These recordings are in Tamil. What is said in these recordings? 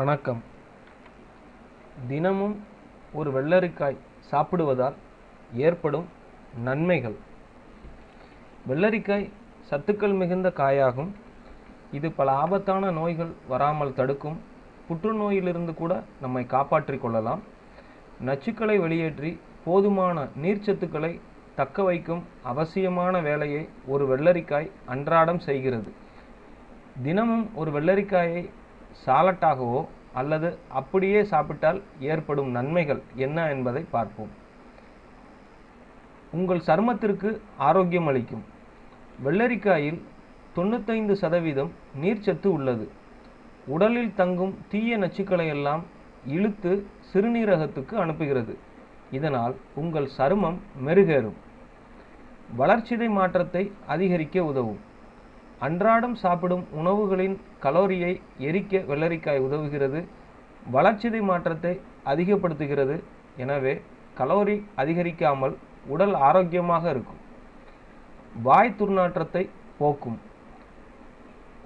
வணக்கம். தினமும் ஒரு வெள்ளரிக்காய் சாப்பிடுவதால் ஏற்படும் நன்மைகள். வெள்ளரிக்காய் சத்துக்கள் மிகுந்த காயாகும். இது பல ஆபத்தான நோய்கள் வராமல் தடுக்கும். புற்றுநோயிலிருந்து கூட நம்மை காப்பாற்றிக் கொள்ளலாம். நச்சுக்களை வெளியேற்றி போதுமான நீர்ச்சத்துக்களை தக்க வைக்கும் அவசியமான வேலையை ஒரு வெள்ளரிக்காய் அன்றாடம் செய்கிறது. தினமும் ஒரு வெள்ளரிக்காயை சாலட்டாகவோ அல்லது அப்படியே சாப்பிட்டால் ஏற்படும் நன்மைகள் என்ன என்பதை பார்ப்போம். உங்கள் சருமத்திற்கு ஆரோக்கியம் அளிக்கும். வெள்ளரிக்காயில் தொண்ணூத்தைந்து சதவீதம் நீர்ச்சத்து உள்ளது. உடலில் தங்கும் தீய நச்சுக்களை எல்லாம் இழுத்து சிறுநீரகத்துக்கு அனுப்புகிறது. இதனால் உங்கள் சருமம் மெருகேறும். வளர்ச்சிதை மாற்றத்தை அதிகரிக்க உதவும். அன்றாடம் சாப்பிடும் உணவுகளின் கலோரியை எரிக்க வெள்ளரிக்காய் உதவுகிறது வளர்ச்சிதை மாற்றத்தை அதிகப்படுத்துகிறது. எனவே கலோரி அதிகரிக்காமல் உடல் ஆரோக்கியமாக இருக்கும். வாய் துர்நாற்றத்தை போக்கும்.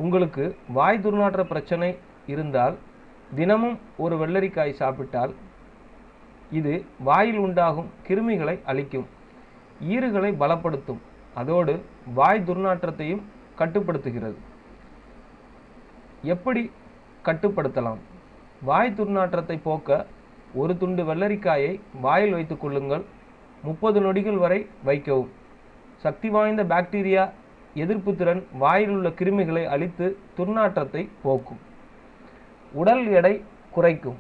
உங்களுக்கு வாய் துர்நாற்ற பிரச்சனை இருந்தால் தினமும் ஒரு வெள்ளரிக்காய் சாப்பிட்டால் இது வாயில் உண்டாகும் கிருமிகளை அழிக்கும் ஈறுகளை பலப்படுத்தும். அதோடு வாய் துர்நாற்றத்தையும் கட்டுப்படுத்துகிறது. எப்படி கட்டுப்படுத்தலாம்? வாய் துர்நாற்றத்தை போக்க ஒரு துண்டு வெள்ளரிக்காயை வாயில் வைத்துக் கொள்ளுங்கள். முப்பது நொடிகள் வரை வைக்கவும். சக்தி வாய்ந்த பாக்டீரியா எதிர்ப்பு திறன் வாயில் உள்ள கிருமிகளை அழித்து துர்நாற்றத்தை போக்கும். உடல் எடை குறைக்கும்.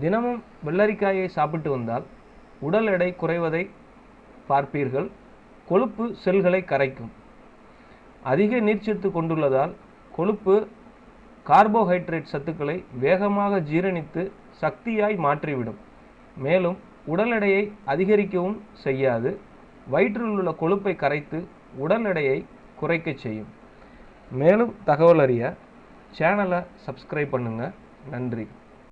தினமும் வெள்ளரிக்காயை சாப்பிட்டு வந்தால் உடல் எடை குறைவதை பார்ப்பீர்கள். கொழுப்பு செல்களை கரைக்கும். அதிக நீர்ச்சத்து கொண்டுள்ளதால் கொழுப்பு கார்போஹைட்ரேட் சத்துக்களை வேகமாக ஜீரணித்து சக்தியாய் மாற்றிவிடும். மேலும் உடல் எடையை அதிகரிக்கவும் செய்யாது. வயிற்றில் உள்ள கொழுப்பை கரைத்து உடல் எடையை குறைக்கச் செய்யும். மேலும் தகவல் அறிய சேனலை சப்ஸ்கிரைப் பண்ணுங்கள் நன்றி.